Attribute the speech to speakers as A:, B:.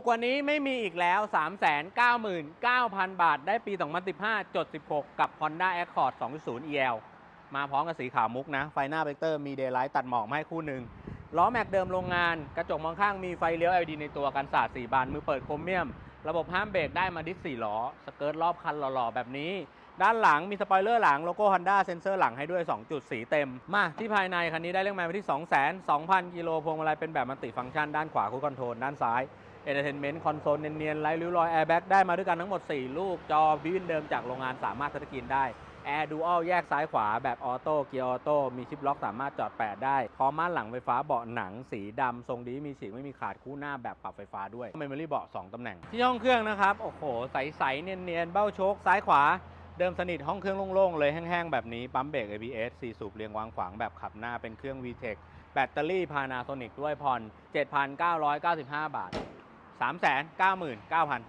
A: กกว่านี้ไม่มีอีกแล้ว 399,000 บาท ได้ปี 2015 จด 16 กับ Honda Accord 2.0 EL มาพร้อมกับสีขาวมุกนะ ไฟหน้าเบรกเตอร์มีเดย์ไลท์ตัดหมอกมาให้คู่หนึ่งล้อแม็กเดิมโรงงาน กระจกมองข้างมีไฟเลี้ยว LED ในตัวกันสาด4บาน มือเปิดโครเมียม ระบบห้ามเบรกได้มาดิส4ล้อ สเกิร์ตรอบคันหล่อๆ แบบนี้ ด้านหลังมีสปอยเลอร์หลัง โลโก้ Honda เซ็นเซอร์หลังให้ด้วย 2 จุดสีเต็ม มาที่ภายในคันนี้ได้เรื่องม้ไปที่202,000กิโลพวงมาลัยเป็นแบบมัลติฟังก์ชันด้านขวาคู่คอนโทรลด้านซ้าย เอนเตอร์เทนเมนต์คอนโซลเนียนๆไร้ริ้วรอยแอร์แบ็กได้มาด้วยกันทั้งหมด 4 ลูก จอบิวินเดิมจากโรงงานสามารถทัชสกรีนได้แอร์ดูอัลแยกซ้ายขวาแบบออโต้เกียร์ออโต้มีชิปล็อกสามารถจอดแปดได้ พร้อมม่านหลังไฟฟ้าเบาะหนังสีดำ ทรงดีมีฉีไม่มีขาดคู่หน้าแบบปรับไฟฟ้าด้วยเมมโมรี่เบาะ2ตำแหน่ง ที่ห้องเครื่องนะครับ โอ้โห ใส ๆ เนียน ๆ เบ้าโชคซ้ายขวา เดิมสนิทห้องเครื่องโล่ง ๆ เลยแห้ง ๆ แบบนี้ ปั๊มเบรก ABS 4 สูบเรียงวางขวางแบบขับหน้าเป็นเครื่อง VTEC แบตเตอรี่ Panasonic ด้วยผ่อน 7,995 บาท 399,000